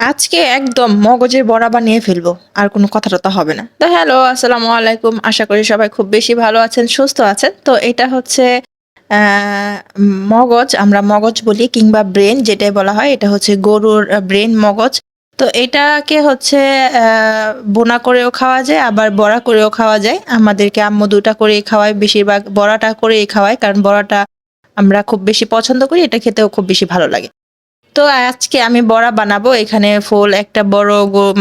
আজকে একদম মগজের বড়া বানিয়ে ফেলব, আর কোনো কথা টথা হবে না। তো হ্যালো, আসসালামু আলাইকুম। আশা করি সবাই খুব বেশি ভালো আছেন, সুস্থ আছেন। তো এটা হচ্ছে মগজ, আমরা মগজ বলি, কিংবা ব্রেন যেটাই বলা হয়, এটা হচ্ছে গরুর ব্রেন মগজ। তো এটাকে হচ্ছে বোনা করেও খাওয়া যায়, আবার বড়া করেও খাওয়া যায়। আমাদেরকে আম্মু দুটা করেই খাওয়ায়, বেশিরভাগ বড়াটা করেই খাওয়ায়, কারণ বড়াটা আমরা খুব বেশি পছন্দ করি, এটা খেতেও খুব বেশি ভালো লাগে। তো আজকে আমি বড়া বানাবো। এখানে ফুল, একটা বড়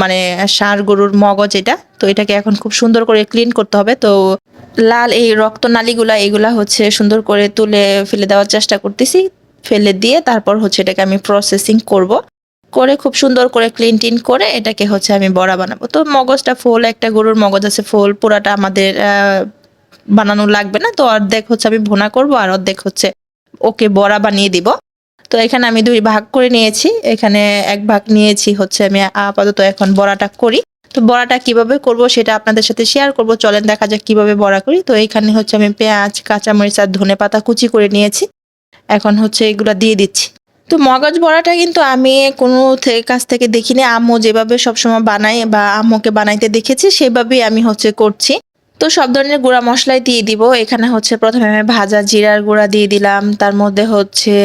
মানে ষাঁড় গরুর মগজ এটা। তো এটাকে এখন খুব সুন্দর করে ক্লিন করতে হবে। তো লাল এই রক্ত নালীগুলা, এগুলা হচ্ছে সুন্দর করে তুলে ফেলে দেওয়ার চেষ্টা করতেছি। ফেলে দিয়ে তারপর হচ্ছে এটাকে আমি প্রসেসিং করব। করে খুব সুন্দর করে ক্লিন টিন করে এটাকে হচ্ছে আমি বড়া বানাবো। তো মগজটা ফুল, একটা গরুর মগজ আছে ফুল, পুরাটা আমাদের বানানো লাগবে না। তো অর্ধেক হচ্ছে আমি ভুনা করব আর অর্ধেক হচ্ছে ওকে বড়া বানিয়ে দিব। তো এখানে আমি দুই ভাগ করে নিয়েছি। এখানে এক ভাগ নিয়েছি হচ্ছে আমি আপাতত এখন বড়াটা করি। তো বড়াটা কীভাবে করব সেটা আপনাদের সাথে শেয়ার করব। চলেন দেখা যাক কীভাবে বড়া করি। তো এখানে হচ্ছে আমি পেঁয়াজ, কাঁচামরিচ আর ধনে পাতা কুচি করে নিয়েছি। এখন হচ্ছে এগুলা দিয়ে দিচ্ছি। তো মগজ বড়াটা কিন্তু আমি কোনো কাছ থেকে দেখিনি। আম্মু যেভাবে সবসময় বানাই বা আম্মুকে বানাইতে দেখেছি, সেভাবেই আমি হচ্ছে করছি। তো সব ধরনের গুঁড়া মশলাই দিয়ে দিব। এখানে হচ্ছে প্রথমে আমি ভাজা জিরার গুঁড়া দিয়ে দিলাম। তার মধ্যে হচ্ছে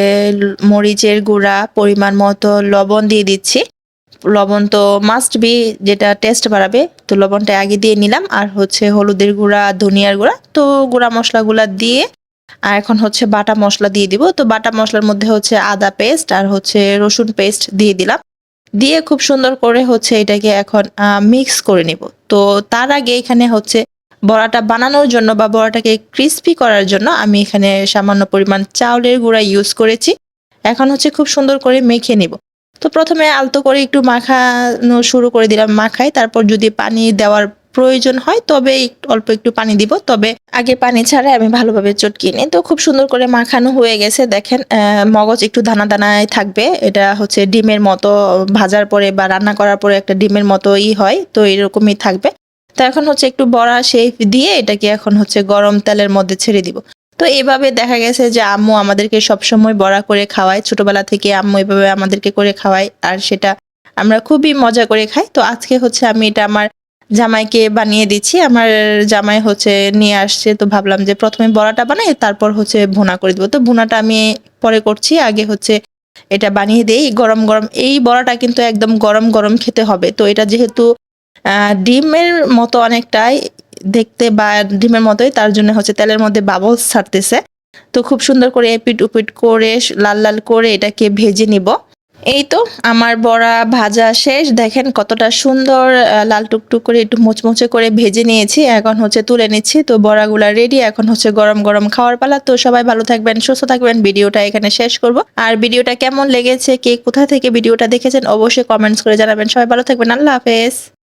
মরিচের গুঁড়া পরিমাণ মতো লবণ দিয়ে দিচ্ছি। লবণ তো মাস্ট বি যেটা টেস্ট বাড়াবে। তো লবণটা আগে দিয়ে নিলাম। আর হচ্ছে হলুদের গুঁড়া, ধনিয়ার গুঁড়া, তো গুঁড়া মশলাগুলা দিয়ে আর এখন হচ্ছে বাটা মশলা দিয়ে দিব। তো বাটা মশলার মধ্যে হচ্ছে আদা পেস্ট আর হচ্ছে রসুন পেস্ট দিয়ে দিলাম। দিয়ে খুব সুন্দর করে হচ্ছে এটাকে এখন মিক্স করে নিব। তো তার আগে এখানে হচ্ছে বড়াটা বানানোর জন্য বা বড়াটাকে ক্রিস্পি করার জন্য আমি এখানে সামান্য পরিমাণ চাউলের গুঁড়া ইউজ করেছি। এখন হচ্ছে খুব সুন্দর করে মেখে নিব। তো প্রথমে আলতো করে একটু মাখানো শুরু করে দিলাম মাখাই তারপর যদি পানি দেওয়ার প্রয়োজন হয় তবে অল্প একটু পানি দিব। তবে আগে পানি ছাড়া আমি ভালোভাবে চটকিয়ে নিই। তো খুব সুন্দর করে মাখানো হয়ে গেছে। দেখেন মগজ একটু দানা দানায় থাকবে। এটা হচ্ছে ডিমের মতো ভাজার পরে বা রান্না করার পরে একটা ডিমের মতো ই হয়। তো এরকমই থাকবে। তো এখন হচ্ছে একটু বড়া শেপ দিয়ে এটাকে এখন হচ্ছে গরম তেলের মধ্যে ছেড়ে দিব। তো এভাবে দেখা গেছে যে আম্মু আমাদেরকে সবসময় বড়া করে খাওয়ায়। ছোটবেলা থেকে আম্মু এভাবে আমাদেরকে করে খাওয়ায় আর সেটা আমরা খুবই মজা করে খাই। তো আজকে হচ্ছে আমি এটা আমার জামাইকে বানিয়ে দিচ্ছি। আমার জামাই হচ্ছে নিয়ে আসছে। তো ভাবলাম যে প্রথমে বড়াটা বানাই, তারপর হচ্ছে ভুনা করে দিব। তো ভুনাটা আমি পরে করছি। আগে হচ্ছে এটা বানিয়ে দেই। গরম গরম এই বড়াটা কিন্তু একদম গরম গরম খেতে হবে। তো এটা যেহেতু ডিমের মতো অনেকটাই দেখতে বা ডিমের মতোই, তার জন্য হচ্ছে তেলের মধ্যে বাবলস ছাড়তেছে। তো খুব সুন্দর করে এপিট উপিট করে, লাল লাল করে এটাকে ভেজে নিব। এই তো আমার বড়া ভাজা শেষ। দেখেন কতটা সুন্দর লাল টুকটুক করে একটু মুচমুচে করে ভেজে নিয়েছি। এখন হচ্ছে তুলে নিচ্ছি। তো বড়াগুলা রেডি এখন হচ্ছে গরম গরম খাওয়ার পালা। তো সবাই ভালো থাকবেন, সুস্থ থাকবেন। ভিডিওটা এখানে শেষ করব। আর ভিডিওটা কেমন লেগেছে, কে কোথা থেকে ভিডিওটা দেখেছেন, অবশ্যই কমেন্টস করে জানাবেন। সবাই ভালো থাকবেন। আল্লাহ হাফেজ।